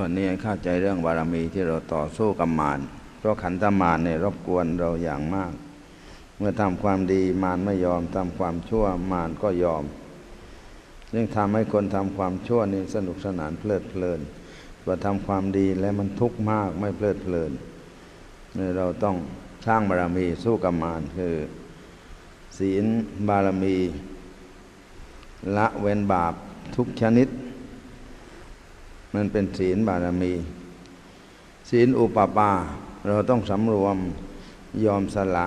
วันนี้เข้าใจเรื่องบารมีที่เราต่อสู้กับมารเพราะขันธมารเนี่ยรบกวนเราอย่างมาก เมื่อทำความดีมารไม่ยอมทำความชั่วมารก็ยอมยิ่งทำให้คนทำความชั่วนี่สนุกสนานเพลิดเพลินว่าทำความดีแล้วมันทุกข์มากไม่เพลิดเพลินเนี่ยเราต้องสร้างบารมีสู้กับมารคือ ศีลบารมี ละเว้นบาปทุกชนิด มันเป็นศีลบารมี ศีลอุปปา เราต้องสำรวมยอมสละ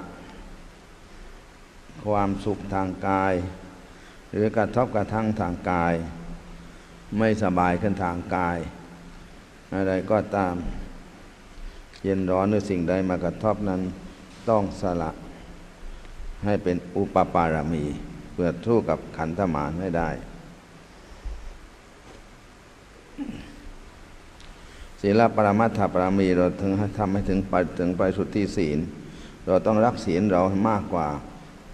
ความสุขทางกาย หรือกระทบกระทั่งทางกาย ไม่สบายขึ้นทางกาย อะไรก็ตาม เย็นร้อนหรือสิ่งใดมากระทบนั้นต้องสละให้เป็นอุปปารมี เพื่อสู้กับขันธมารให้ได้ ศีลปรมัตถปรามีเราถึงทำให้ถึงไปถึงไปสุดที่ศีล เราต้องรักศีลเรามากกว่า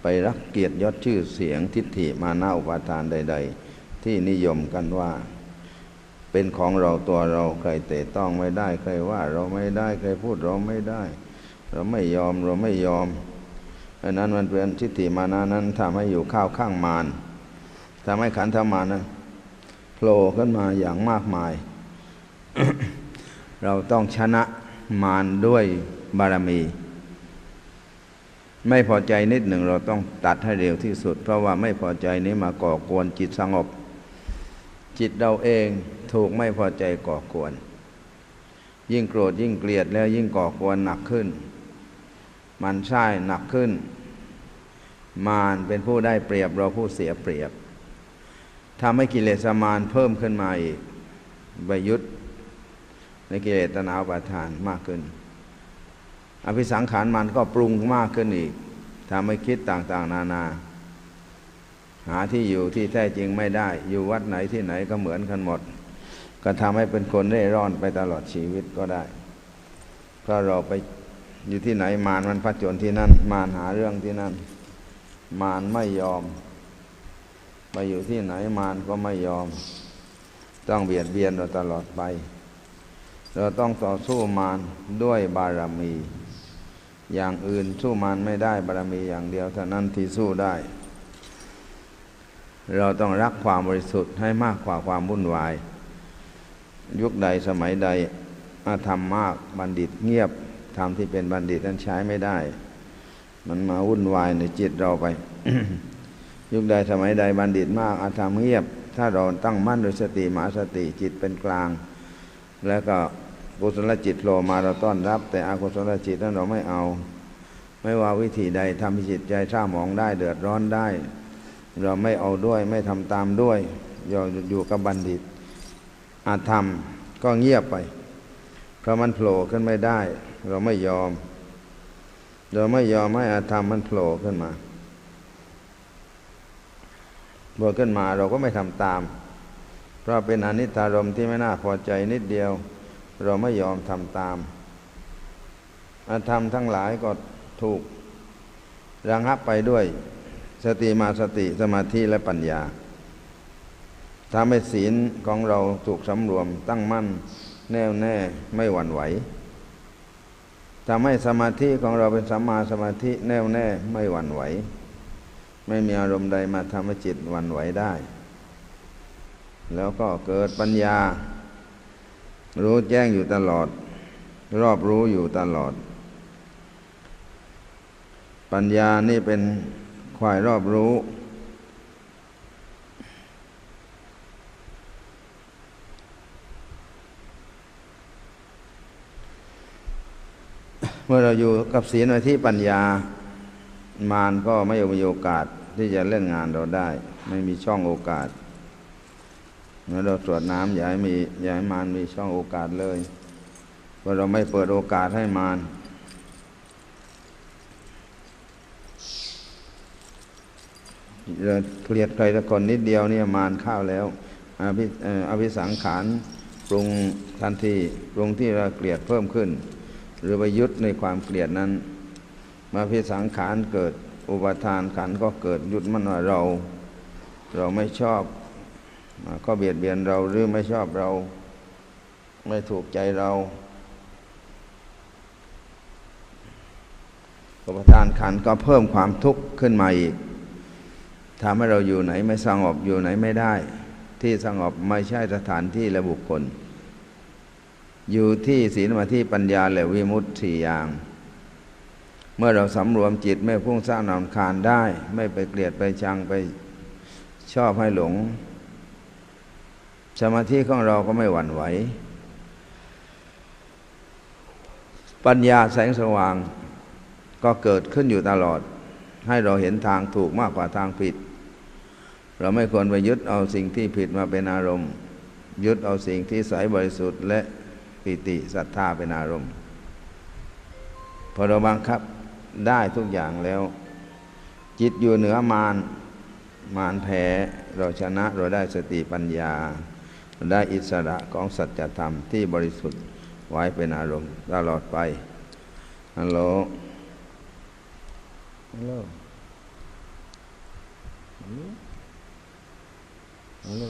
ไปรักเกียรติยศชื่อเสียงทิฏฐิมานาอุปาทานใด ๆ ที่นิยมกันว่า เป็นของเราตัวเราใครเตะต้องไม่ได้ใครว่าเราไม่ได้ใครพูดเราไม่ได้ เราไม่ยอมเราไม่ยอมอันนั้นมันเป็นทิฏฐิมานานั้นทำให้อยู่ข้าวข้างมารทำให้ขันธมานั้นโผล่ขึ้นมาอย่างมากมาย เราต้องชนะมารด้วยบารมี ไม่พอใจนิดหนึ่งเราต้องตัดให้เร็วที่สุด เพราะว่าไม่พอใจนี้มาก่อกวนจิตสงบ จิตเราเองถูกไม่พอใจก่อกวน ยิ่งโกรธยิ่งเกลียดแล้วยิ่งก่อกวนหนักขึ้น มันใช่หนักขึ้น มารเป็นผู้ได้เปรียบเราผู้เสียเปรียบทำให้กิเลสมารเพิ่มขึ้นมาอีกใบยุทธ ในกิเลสตนาอุปาทานมากขึ้น อภิสังขารมันก็ปรุงมากขึ้นอีกทำให้คิดต่างๆ นานา หาที่อยู่ที่แท้จริงไม่ได้ อยู่วัดไหนที่ไหนก็เหมือนกันหมด ก็ทำให้เป็นคนเร่ร่อนไปตลอดชีวิตก็ได้ เพราะเราไปอยู่ที่ไหนมารมันพัดจนที่นั่น มารหาเรื่องที่นั่น มารไม่ยอม ไปอยู่ที่ไหนมารก็ไม่ยอม ต้องเบียดเบียนเราตลอดไป เราต้องต่อสู้มารด้วยบารมี อย่างอื่นสู้มารไม่ได้บารมีอย่างเดียวเท่านั้นที่สู้ได้ เราต้องรักความบริสุทธิ์ให้มากกว่าความวุ่นวาย ยุคใดสมัยใดอาธรรมมากบัณฑิตเงียบธรรมที่เป็นบัณฑิตนั้นใช้ไม่ได้ มันมาวุ่นวายในจิตเราไป ยุคใดสมัยใดบัณฑิตมากอาธรรมเงียบ ถ้าเราตั้งมั่นด้วยสติมหาสติจิตเป็นกลาง แล้วก็ กุศลจิตโผล่มาเราต้อนรับ แต่อกุศลจิตนั้นเราไม่เอา ไม่ว่าวิธีใดทำให้จิตใจเศร้าหมองได้เดือดร้อนได้ เราไม่เอาด้วยไม่ทำตามด้วยอยู่อยู่กับบัณฑิต อาธรรมก็เงียบไป เพราะมันโผล่ขึ้นไม่ได้ เราไม่ยอม เราไม่ยอมให้อาธรรมมันโผล่ขึ้นมาโผล่ขึ้นมาเราก็ไม่ทำตาม เพราะเป็นอนิจจารมที่ไม่น่าพอใจนิดเดียว เราไม่ยอมทำตามอาธรรมทั้งหลายก็ถูกระงับไปด้วยสติมาสติสมาธิและปัญญาทำให้ศีลของเราถูกสำรวมตั้งมั่นแน่วแน่ไม่หวั่นไหวทำให้สมาธิของเราเป็นสัมมาสมาธิแน่วแน่ไม่หวั่นไหว ไม่มีอารมณ์ใดมาทำให้จิตหวั่นไหวได้ แล้วก็เกิดปัญญา รู้แจ้งอยู่ตลอด รอบรู้อยู่ตลอด ปัญญานี่เป็นควายรอบรู้ เมื่อเราอยู่กับศีลไว้ที่ปัญญามารก็ไม่มีโอกาสที่จะเล่นงานเราได้ ไม่มีช่องโอกาส เมื่อเราตรวจน้ำอย่าให้มีอย่าให้มารมีช่องโอกาสเลยเพราะเราไม่เปิดโอกาสให้มารเราเกลียดใครสักคนนิดเดียวเนี่ยมารเข้าแล้วอภิเอ่ออภิสังขารปรุงทันทีปรุงที่เราเกลียดเพิ่มขึ้น หรือไปยึดในความเกลียดนั้น มาพิสังขารเกิดอุปทานขันก็เกิดยึดมันว่าเรา เราไม่ชอบ ก็เบียดเบียนเราหรือไม่ชอบเรา ไม่ถูกใจเราอุปทานขันก็เพิ่มความทุกข์ขึ้นมาอีกทำให้เราอยู่ไหนไม่สงบอยู่ไหนไม่ได้ ที่สงบไม่ใช่สถานที่และบุคคล อยู่ที่ศีลมาธิปัญญาและวิมุตติสี่อย่าง เมื่อเราสำรวมจิตไม่พุ่งสร้างนอนคานได้ ไม่ไปเกลียดไปชังไปชอบให้หลง สมาธิของเราก็ไม่หวั่นไหว ปัญญาแสงสว่างก็เกิดขึ้นอยู่ตลอด ให้เราเห็นทางถูกมากกว่าทางผิด เราไม่ควรไปยึดเอาสิ่งที่ผิดมาเป็นอารมณ์ ยึดเอาสิ่งที่ใสบริสุทธิ์ และปิติศรัทธาเป็นอารมณ์ พอเราบังคับได้ทุกอย่างแล้ว จิตอยู่เหนือมารมารแพ้เราชนะเราได้สติปัญญา ได้อิสระของสัจธรรมที่บริสุทธิ์ไว้เป็นอารมณ์ตลอดไปฮัลโหลฮัลโหลฮัลโหล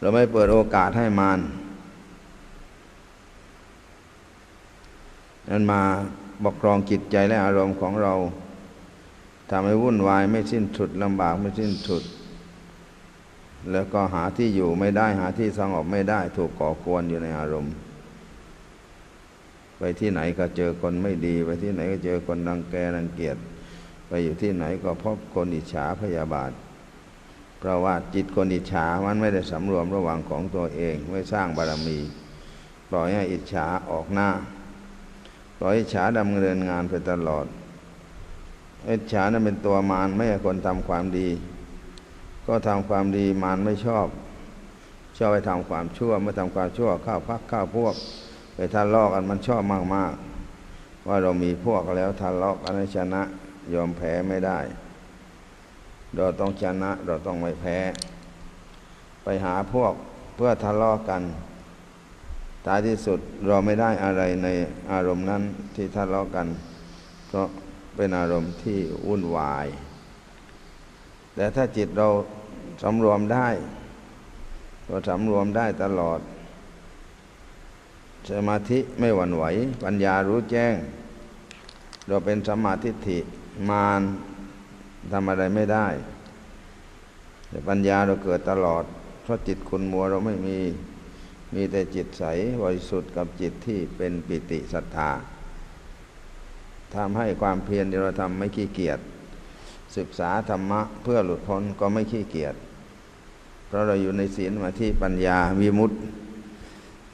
เราไม่เปิดโอกาสให้มารนั้นมาปกครองจิตใจและอารมณ์ของเราทำให้วุ่นวายไม่สิ้นสุดลำบากไม่สิ้นสุด แล้วก็หาที่อยู่ไม่ได้หาที่สงบไม่ได้ ถูกก่อกวนอยู่ในอารมณ์ ไปที่ไหนก็เจอคนไม่ดี ไปที่ไหนก็เจอคนรังแกรังเกียจไปอยู่ที่ไหนก็พบคนอิจฉาพยาบาท เพราะว่าจิตคนอิจฉามันไม่ได้สำรวมระหว่างของตัวเองไม่สร้างบารมี ปล่อยให้อิจฉาออกหน้า ปล่อยอิจฉาดำเนินงานไปตลอดอิจฉานั้นเป็นตัวมารไม่ให้คนทำความดี ก็ทำความดีมารไม่ชอบ ชอบไปทำความชั่วเมื่อทำความชั่วข้าวพักข้าวพวก ไปทะเลาะกันมันชอบมากๆ ว่าเรามีพวกแล้วทะเลาะกันชนะยอมแพ้ไม่ได้ เราต้องชนะเราต้องไม่แพ้ ไปหาพวกเพื่อทะเลาะกันท้ายที่สุดเราไม่ได้อะไรในอารมณ์นั้นที่ทะเลาะกัน เพราะเป็นอารมณ์ที่วุ่นวาย แต่ถ้าจิตเราสำรวมได้เราสำรวมได้ตลอด สมาธิไม่หวั่นไหว ปัญญารู้แจ้ง เราเป็นสมาธิฐิมานทำอะไรไม่ได้ แต่ปัญญาเราเกิดตลอด เพราะจิตคุณมัวเราไม่มี มีแต่จิตใสบริสุทธิ์กับจิตที่เป็นปิติศรัทธาทำให้ความเพียรที่เราทำไม่ขี้เกียจ ศึกษาธรรมะเพื่อหลุดพ้นก็ไม่ขี้เกียจเพราะเราอยู่ในศีลมาที่ปัญญาวิมุตติ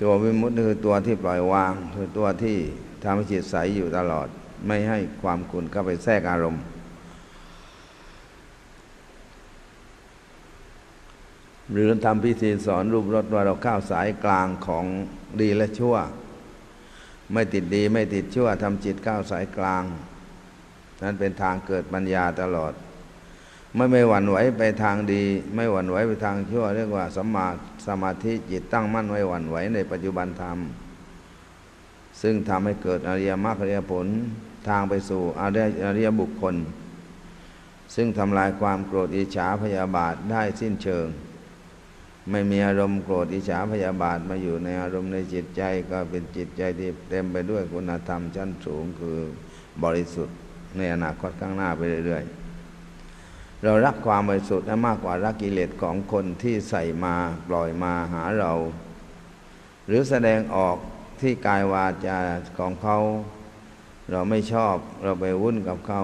ตัววิมุตติคือตัวที่ปล่อยวาง คือตัวที่ทำให้จิตใสอยู่ตลอด ไม่ให้ความขุ่นเข้าไปแทรกอารมณ์ หรือทำพิธีสอนรูปรถว่าเราเข้าสายกลางของดีและชั่ว ไม่ติดดีไม่ติดชั่วทำจิตก้าวสายกลาง นั้นเป็นทางเกิดปัญญาตลอด ไม่ไม่หวั่นไหวไปทางดี ไม่หวั่นไหวไปทางชั่ว เรียกว่าสมาสมาธิจิตตั้งมั่นไว้หวั่นไหวในปัจจุบันธรรม ซึ่งทำให้เกิดอริยมรรคอริยผลทางไปสู่อริยอริยบุคคล ซึ่งทำลายความโกรธอิจฉาพยาบาทได้สิ้นเชิง ไม่มีอารมณ์โกรธอิจฉาพยาบาทมาอยู่ในอารมณ์ในจิตใจก็เป็นจิตใจที่เต็มไปด้วยคุณธรรมชั้นสูงคือบริสุทธิ์ ในอนาคตข้างหน้าไปเรื่อยๆ เรารักความบริสุทธิ์มากกว่ารักกิเลสของคนที่ใส่มาปล่อยมาหาเรา หรือแสดงออกที่กายวาจาของเขา เราไม่ชอบเราไปวุ่นกับเขา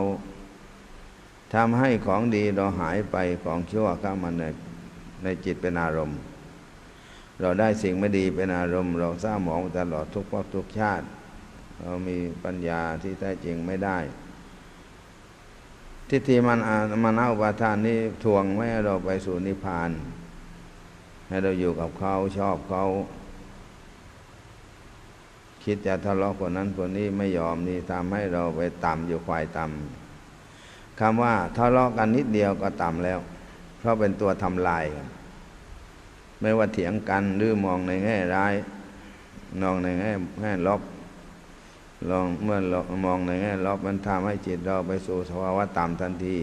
ทำให้ของดีเราหายไปของชั่วเข้ามาในในจิตเป็นอารมณ์ เราได้สิ่งไม่ดีเป็นอารมณ์ เราสร้างหมองตลอดทุกภพทุกชาติ เรามีปัญญาที่แท้จริงไม่ได้ ทิฏฐิมันมานาอุปาทานนี้ทวงไม่ให้เราไปสู่นิพพาน ให้เราอยู่กับเขาชอบเขาคิดจะทะเลาะคนนั้นคนนี้ไม่ยอมนี่ทำให้เราไปต่ำอยู่ควายต่ำคำว่าทะเลาะกันนิดเดียวก็ต่ำแล้ว เพราะเป็นตัวทำลายกันไม่ว่าเถียงกันหรือมองในแง่ร้ายมองในแง่แง่ลบ ลองเมื่อมองในแง่ลบมันทำให้จิตเราไปสู่สภาวะต่ำทันที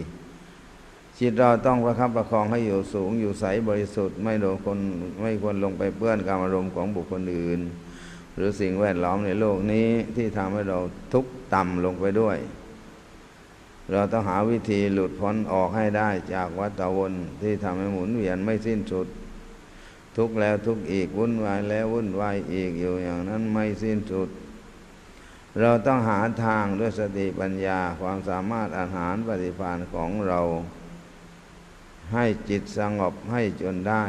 จิตเราต้องประคับประคองให้อยู่สูงอยู่ใสบริสุทธิ์ ไม่โดนคนไม่ควรลงไปเปื้อนการอารมณ์ของบุคคลอื่น หรือสิ่งแวดล้อมในโลกนี้ที่ทำให้เราทุกต่ำลงไปด้วย เราต้องหาวิธีหลุดพ้นออกให้ได้จากวัฏวนที่ทำให้หมุนเวียนไม่สิ้นสุดทุกแล้วทุกอีกวุ่นวายแล้ววุ่นวายอีกอยู่อย่างนั้นไม่สิ้นสุด เราต้องหาทางด้วยสติปัญญาความสามารถอาหารปฏิภาณของเรา ให้จิตสงบให้จนได้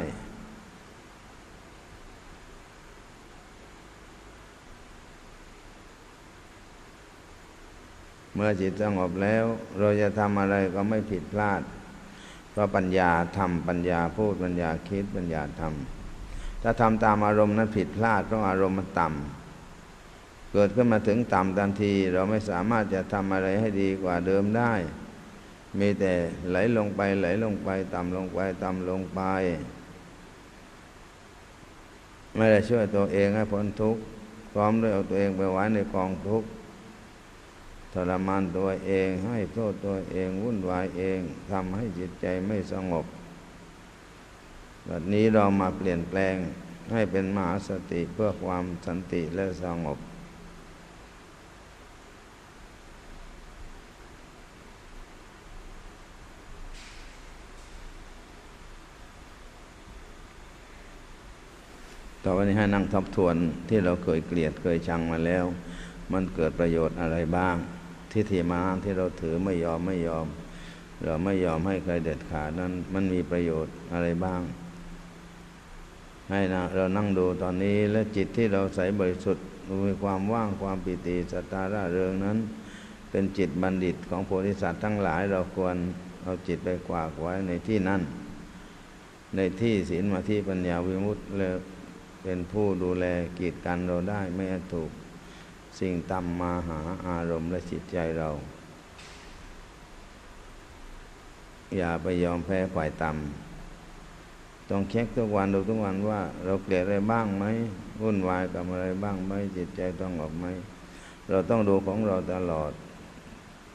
เมื่อจิตสงบแล้ว เราจะทำอะไรก็ไม่ผิดพลาด เพราะปัญญาทำปัญญาพูดปัญญาคิดปัญญาทำถ้าทำตามอารมณ์นั้นผิดพลาดเพราะอารมณ์มันต่ำ เกิดขึ้นมาถึงต่ำทันที เราไม่สามารถจะทำอะไรให้ดีกว่าเดิมได้ มีแต่ไหลลงไปไหลลงไป ต่ำลงไปต่ำลงไป ไม่ได้ช่วยตัวเองให้พ้นทุกข์พร้อมด้วยเอาตัวเองไปไว้ในกองทุกข์ทรมานตัวเองให้โทษตัวเองวุ่นวายเองทำให้จิตใจไม่สงบแบบนี้เรามาเปลี่ยนแปลงให้เป็นมหาสติเพื่อความสันติและสงบ ต่อไปนี้ให้นั่งทบทวนที่เราเคยเกลียดเคยชังมาแล้ว มันเกิดประโยชน์อะไรบ้าง ที่ที่มาที่เราถือไม่ยอมไม่ยอม เราไม่ยอมให้ใครเด็ดขาดนั้นมันมีประโยชน์อะไรบ้าง ให้นะเรานั่งดูตอนนี้และจิตที่เราใสบริสุทธิ์มีความว่างความปิติสตาร่าเริงนั้น เป็นจิตบัณฑิตของโพธิสัตว์ทั้งหลายเราควรเอาจิตไปกวากไว้ในที่นั้นในที่ศีลมาที่ปัญญาวิมุตติเลย เป็นผู้ดูแลกีดกันเราได้ไม่ถูกสิ่งต่ำมาหาอารมณ์และจิตใจเรา อย่าไปยอมแพ้ฝ่ายต่ำต้องเช็คทุกวันดูทุกวันว่า เราเกลียดอะไรบ้างไหมวุ่นวายกับอะไรบ้างไหมจิตใจต้องออกไหมเราต้องดูของเราตลอด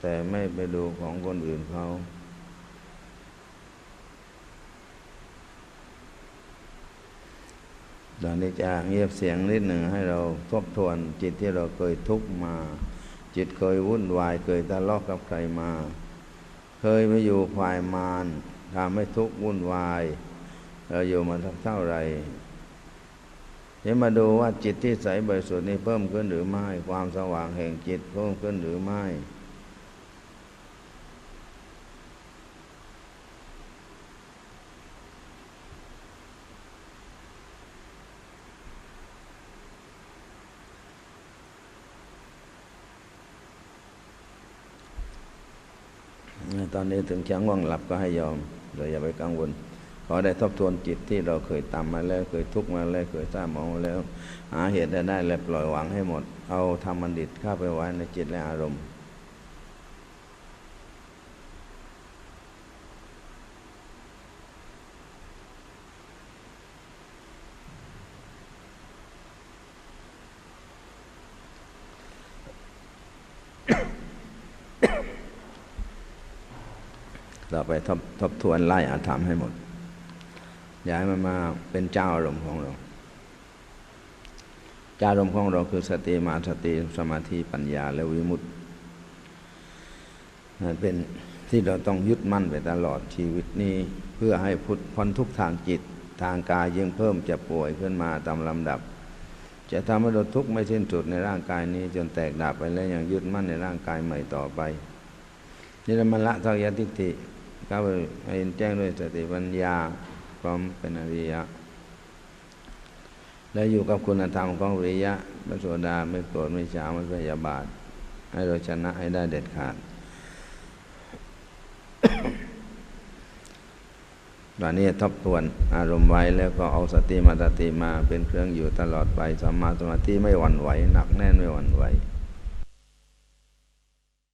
แต่ไม่ไปดูของคนอื่นเขา ตอนนี้จะเงียบเสียงนิดหนึ่งให้เราทบทวนจิตที่เราเคยทุกข์มา จิตเคยวุ่นวายเคยทะเลาะกับใครมา เคยไปอยู่ฝ่ายมารทำให้ทุกข์วุ่นวาย เราอยู่มาเท่าไหร่เดี๋ยวมาดูว่าจิตที่ใสบริสุทธิ์นี้เพิ่มขึ้นหรือไม่ ความสว่างแห่งจิตเพิ่มขึ้นหรือไม่ต อนนี้ถึงเช้งว่างหลับก็ให้ยอมโดยอย่าไปกังวล ขอได้ทบทวนจิตที่เราเคยต่ำมาแล้วเคยทุกข์มาแล้วเคยทราบมองมาแล้ว หาเหตุได้ได้และปล่อยวางให้หมด เอาธรรมบันดิตเข้าไปไว้ในจิตและอารมณ์ เราไปทบทบทวนไล่อาธรรมให้หมดอย่าให้มันมาเป็นเจ้าอารมณ์ของเรา เจ้าอารมณ์ของเราคือสติมาสติสมาธิปัญญาและวิมุตติเป็นที่เราต้องยึดมั่นไปตลอดชีวิตนี้ เพื่อให้พุทธพ้นทุกทางจิตทางกายยิ่งเพิ่มจะป่วยขึ้นมาตามลำดับ จะทำให้เราทุกข์ไม่สิ้นสุดในร่างกายนี้ จนแตกดับไปแล้วยังยึดมั่นในร่างกายใหม่ต่อไปนี่เรามาละทักยทิฏฐิ ก้าวไปเห็นแจ้งด้วยสติปัญญาพร้อมเป็นอริยะ และอยู่กับคุณธรรมของอริยะพระโสดาไม่โกรธไม่ฉาไม่พยาบาท ให้เราชนะให้ได้เด็ดขาดตอนนี้ทบทวนอารมณ์ไว้แล้วก็เอาสติมาสติมาเป็นเครื่องอยู่ตลอดไปสมาสมาธิไม่หวั่นไหว หนักแน่นไม่หวั่นไหว